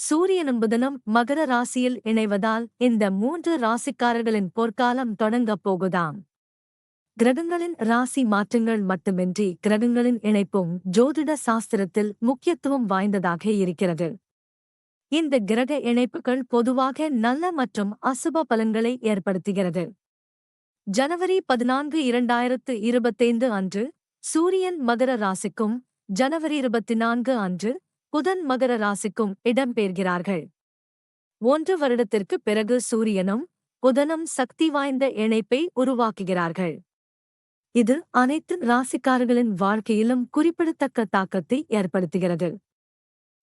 சூரியனும் புதனும் மகர ராசியில் இணைவதால் இந்த மூன்று ராசிக்காரர்களின் பொற்காலம் தொடங்கப் போகுதாம். கிரகங்களின் ராசி மாற்றங்கள் மட்டுமின்றி கிரகங்களின் இணைப்பும் ஜோதிட சாஸ்திரத்தில் முக்கியத்துவம் வாய்ந்ததாக இருக்கிறது. இந்த கிரக இணைப்புகள் பொதுவாக நல்ல மற்றும் அசுப பலன்களை ஏற்படுத்துகிறது. ஜனவரி பதினான்கு இரண்டாயிரத்து இருபத்தைந்து அன்று சூரியன் மகர ராசிக்கும் ஜனவரி இருபத்தி நான்கு அன்று புதன் மகர ராசிக்கும் இடம்பெயர்கிறார்கள். ஒன்று வருடத்திற்கு பிறகு சூரியனும் புதனும் சக்தி வாய்ந்த இணைப்பை உருவாக்குகிறார்கள். இது அனைத்து ராசிக்காரர்களின் வாழ்க்கையிலும் குறிப்பிடத்தக்க தாக்கத்தை ஏற்படுத்துகிறது.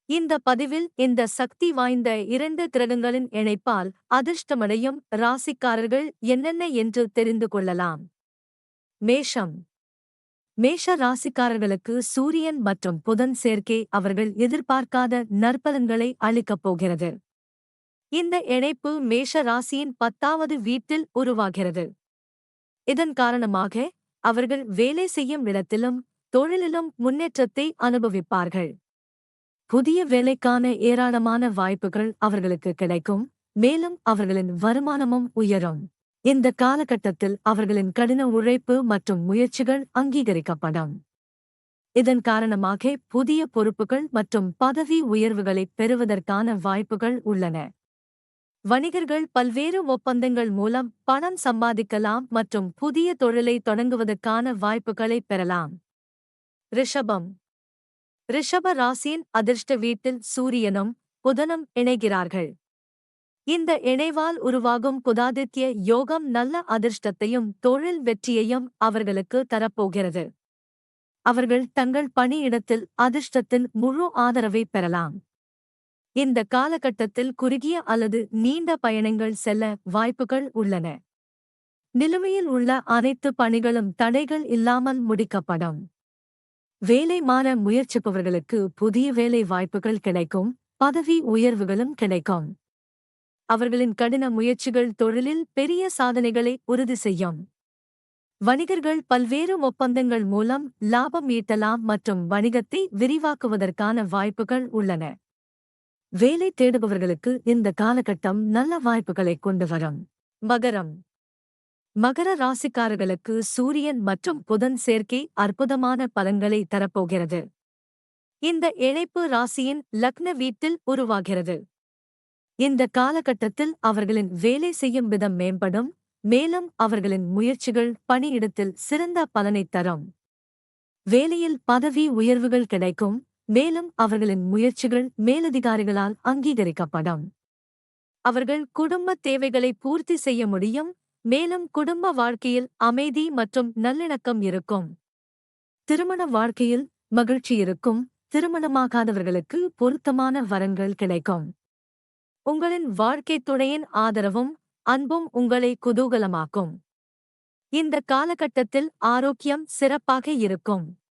இந்த பதிவில் இந்த சக்தி வாய்ந்த இரண்டு கிரகங்களின் இணைப்பால் அதிர்ஷ்டமடையும் ராசிக்காரர்கள் என்னென்ன என்று தெரிந்து கொள்ளலாம். மேஷம். மேஷ ராசிக்காரர்களுக்கு சூரியன் மற்றும் புதன் சேர்க்கை அவர்கள் எதிர்பார்க்காத நற்பலன்களை அளிக்கப் போகிறது. இந்த இணைப்பு மேஷ ராசியின் பத்தாவது வீட்டில் உருவாகிறது. இதன் காரணமாக அவர்கள் வேலை செய்யும் இடத்திலும் தொழிலிலும் முன்னேற்றத்தை அனுபவிப்பார்கள். புதிய வேலைக்கான ஏராளமான வாய்ப்புகள் அவர்களுக்கு கிடைக்கும் மேலும் அவர்களின் வருமானமும் உயரும். இந்த காலகட்டத்தில் அவர்களின் கடின உழைப்பு மற்றும் முயற்சிகள் அங்கீகரிக்கப்படும். இதன் காரணமாக புதிய பொறுப்புகள் மற்றும் பதவி உயர்வுகளைப் பெறுவதற்கான வாய்ப்புகள் உள்ளன. வணிகர்கள் பல்வேறு ஒப்பந்தங்கள் மூலம் பணம் சம்பாதிக்கலாம் மற்றும் புதிய தொழிலை தொடங்குவதற்கான வாய்ப்புகளை பெறலாம். ரிஷபம். ரிஷப ராசியின் அதிர்ஷ்ட வீட்டில் சூரியனும் புதனும் இணைகிறார்கள். இந்த இணைவால் உருவாகும் குதாதித்ய யோகம் நல்ல அதிர்ஷ்டத்தையும் தொழில் வெற்றியையும் அவர்களுக்கு தரப்போகிறது. அவர்கள் தங்கள் பணியிடத்தில் அதிர்ஷ்டத்தின் முழு ஆதரவை பெறலாம். இந்த காலகட்டத்தில் குறுகிய அல்லது நீண்ட பயணங்கள் செல்ல வாய்ப்புகள் உள்ளன. நிலுவையில் உள்ள அனைத்து பணிகளும் தடைகள் இல்லாமல் முடிக்கப்படும். வேலை மாற முயற்சிப்பவர்களுக்கு புதிய வேலை வாய்ப்புகள் கிடைக்கும் பதவி உயர்வுகளும் கிடைக்கும். அவர்களின் கடின முயற்சிகள் தொழிலில் பெரிய சாதனைகளை உறுதி செய்யும். வணிகர்கள் பல்வேறு ஒப்பந்தங்கள் மூலம் லாபம் ஈட்டலாம் மற்றும் வணிகத்தை விரிவாக்குவதற்கான வாய்ப்புகள் உள்ளன. வேலை தேடுபவர்களுக்கு இந்த காலகட்டம் நல்ல வாய்ப்புகளை கொண்டு வரும். மகரம். மகர ராசிக்காரர்களுக்கு சூரியன் மற்றும் புதன் சேர்க்கை அற்புதமான பலன்களை தரப்போகிறது. இந்த இணைப்பு ராசியின் லக்ன வீட்டில் உருவாகிறது. இந்த காலகட்டத்தில் அவர்களின் வேலை செய்யும் விதம் மேம்படும் மேலும் அவர்களின் முயற்சிகள் பணியிடத்தில் சிறந்த பலனைத் தரும். வேலையில் பதவி உயர்வுகள் கிடைக்கும் மேலும் அவர்களின் முயற்சிகள் மேலதிகாரிகளால் அங்கீகரிக்கப்படும். அவர்கள் குடும்ப தேவைகளை பூர்த்தி செய்ய முடியும் மேலும் குடும்ப வாழ்க்கையில் அமைதி மற்றும் நல்லிணக்கம் இருக்கும். திருமண வாழ்க்கையில் மகிழ்ச்சி இருக்கும் திருமணமாகாதவர்களுக்கு பொருத்தமான வரன்கள் கிடைக்கும். உங்களின் வாழ்க்கைத் துணையின் ஆதரவும் அன்பும் உங்களை குதூகலமாக்கும். இந்த காலகட்டத்தில் ஆரோக்கியம் சிறப்பாக இருக்கும்.